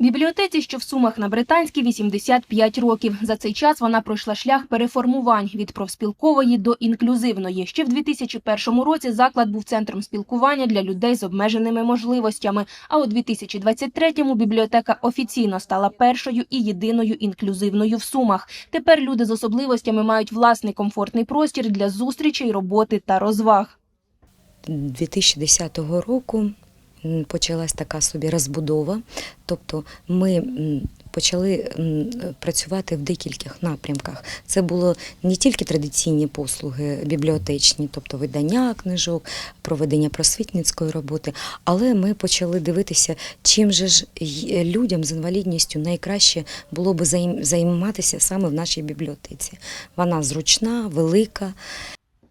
Бібліотеці, що в Сумах на Британській, 85 років. За цей час вона пройшла шлях переформувань від профспілкової до інклюзивної. Ще в 2001 році заклад був центром спілкування для людей з обмеженими можливостями. А у 2023-му бібліотека офіційно стала першою і єдиною інклюзивною в Сумах. Тепер люди з особливостями мають власний комфортний простір для зустрічей, роботи та розваг. 2010 року почалась така собі розбудова. Тобто ми почали працювати в декількох напрямках. Це було не тільки традиційні послуги бібліотечні, тобто видання книжок, проведення просвітницької роботи, але ми почали дивитися, чим же ж людям з інвалідністю найкраще було би займатися саме в нашій бібліотеці. Вона зручна, велика.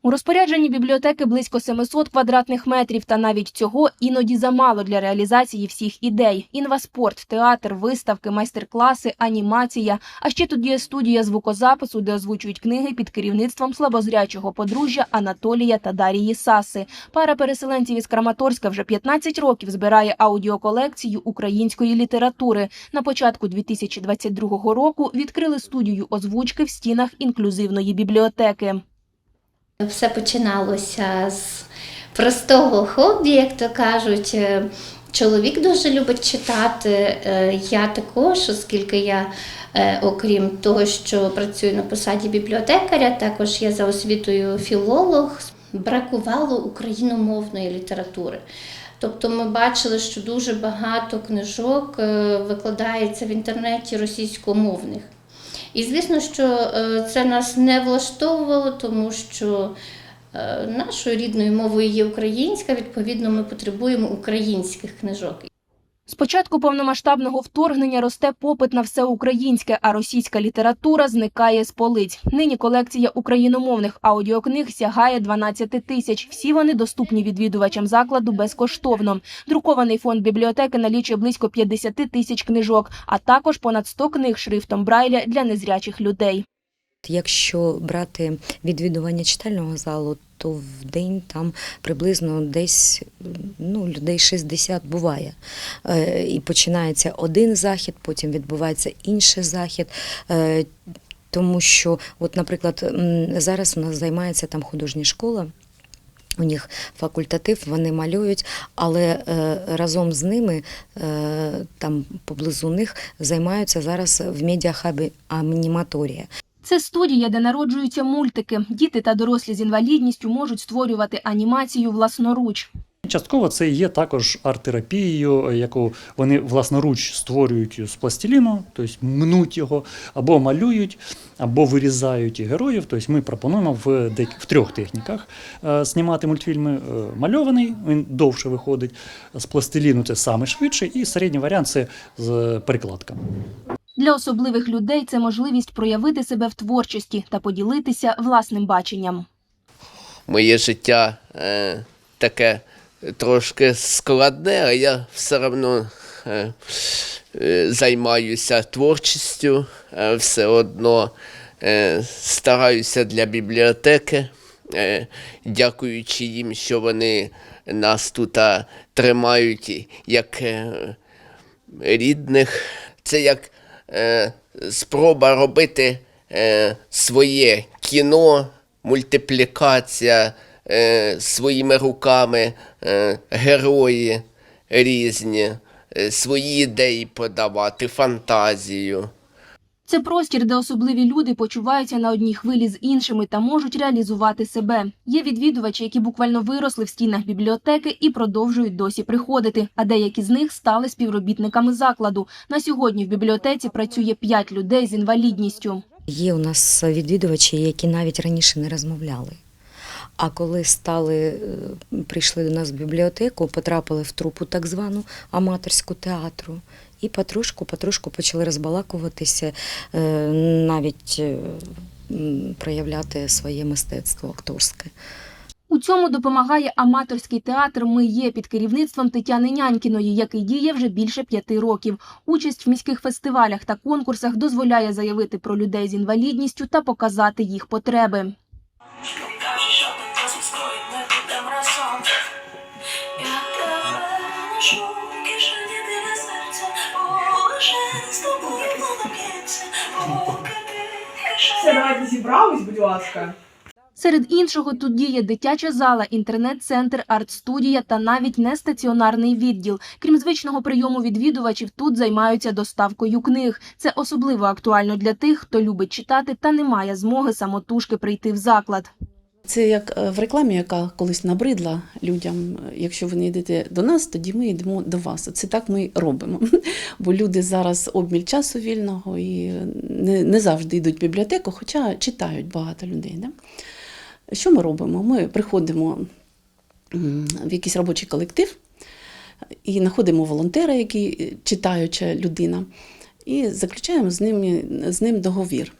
У розпорядженні бібліотеки близько 700 квадратних метрів, та навіть цього іноді замало для реалізації всіх ідей: інваспорт, театр, виставки, майстер-класи, анімація. А ще тут є студія звукозапису, де озвучують книги під керівництвом слабозрячого подружжя Анатолія та Дарії Саси. Пара переселенців із Краматорська вже 15 років збирає аудіоколекцію української літератури. На початку 2022 року відкрили студію озвучки в стінах інклюзивної бібліотеки. Все починалося з простого хобі, як то кажуть. Е, Чоловік дуже любить читати. е, Я також, оскільки я, е, окрім того, що працюю на посаді бібліотекаря, також я за освітою філолог. Бракувало україномовної літератури. Тобто ми бачили, що дуже багато книжок викладається в інтернеті російськомовних. І звісно, що е, це нас не влаштовувало, тому що е, нашою рідною мовою є українська, відповідно, ми потребуємо українських книжок. З початку повномасштабного вторгнення росте попит на все українське, а російська література зникає з полиць. Нині колекція україномовних аудіокниг сягає 12 тисяч. Всі вони доступні відвідувачам закладу безкоштовно. Друкований фонд бібліотеки налічує близько 50 тисяч книжок, а також понад 100 книг шрифтом Брайля для незрячих людей. Якщо брати відвідування читального залу, то в день там приблизно десь ну, людей 60 буває. Е, І починається один захід, потім відбувається інший захід. Е, Тому що, от, наприклад, зараз у нас займається там художня школа. У них факультатив, вони малюють, але е, разом з ними е, там поблизу них займаються зараз в медіахабі аніматорія. Це студія, де народжуються мультики. Діти та дорослі з інвалідністю можуть створювати анімацію власноруч. Частково це є також арт-терапією, яку вони власноруч створюють з пластиліну, тобто мнуть його, або малюють, або вирізають героїв. Тобто ми пропонуємо в, в трьох техніках е, знімати мультфільми. Е, Мальований, він довше виходить, з пластиліну це саме швидше, і середній варіант це з перекладками. Для особливих людей це можливість проявити себе в творчості та поділитися власним баченням. моє життя е, таке трошки складне, а я все одно е, е, займаюся творчістю, е, все одно е, стараюся для бібліотеки, е, дякуючи їм, що вони нас тут тримають як е, рідних. Це як е, спроба робити е, своє кіно, мультиплікація е, своїми руками, е, герої різні, е, свої ідеї подавати, фантазію. Це простір, де особливі люди почуваються на одній хвилі з іншими та можуть реалізувати себе. Є відвідувачі, які буквально виросли в стінах бібліотеки і продовжують досі приходити. А деякі з них стали співробітниками закладу. На сьогодні в бібліотеці працює 5 людей з інвалідністю. Є у нас відвідувачі, які навіть раніше не розмовляли. А коли стали, е, прийшли до нас в бібліотеку, потрапили в трупу так звану аматорську театру, і потрошку, потрошку почали розбалакуватися, е, навіть е, проявляти своє мистецтво акторське. У цьому допомагає аматорський театр Ми є під керівництвом Тетяни Нянькіної, який діє вже більше п'яти років. Участь в міських фестивалях та конкурсах дозволяє заявити про людей з інвалідністю та показати їх потреби. Все, давайте зібрались, будь ласка. Серед іншого тут діє дитяча зала, інтернет-центр, арт-студія та навіть нестаціонарний відділ. Крім звичного прийому відвідувачів, тут займаються доставкою книг. Це особливо актуально для тих, хто любить читати та не має змоги самотужки прийти в заклад. Це як е, в рекламі, яка колись набридла людям. Якщо ви не йдете до нас, тоді ми йдемо до вас. Це так ми робимо. Бо люди зараз обміль часу вільного і не, не завжди йдуть в бібліотеку, хоча читають багато людей. Да? Що ми робимо? Ми приходимо в якийсь робочий колектив і знаходимо волонтера, який е, читаюча людина, і заключаємо з ним, з ним договір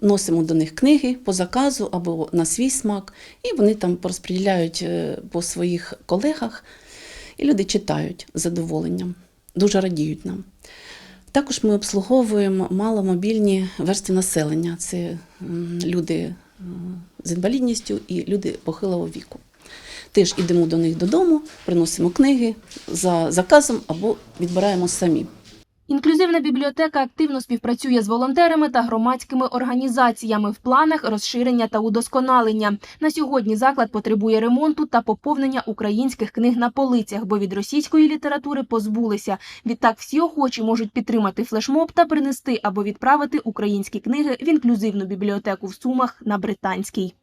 носимо до них книги по заказу або на свій смак, і вони там порозподіляють е, по своїх колегах, і люди читають з задоволенням, дуже радіють нам. Також ми обслуговуємо маломобільні верстви населення. Це люди з інвалідністю і люди похилого віку. Теж йдемо до них додому, приносимо книги за заказом або відбираємо самі. Інклюзивна бібліотека активно співпрацює з волонтерами та громадськими організаціями в планах розширення та удосконалення. На сьогодні заклад потребує ремонту та поповнення українських книг на полицях, бо від російської літератури позбулися. Відтак всі охочі можуть підтримати флешмоб та принести або відправити українські книги в інклюзивну бібліотеку в Сумах на британській.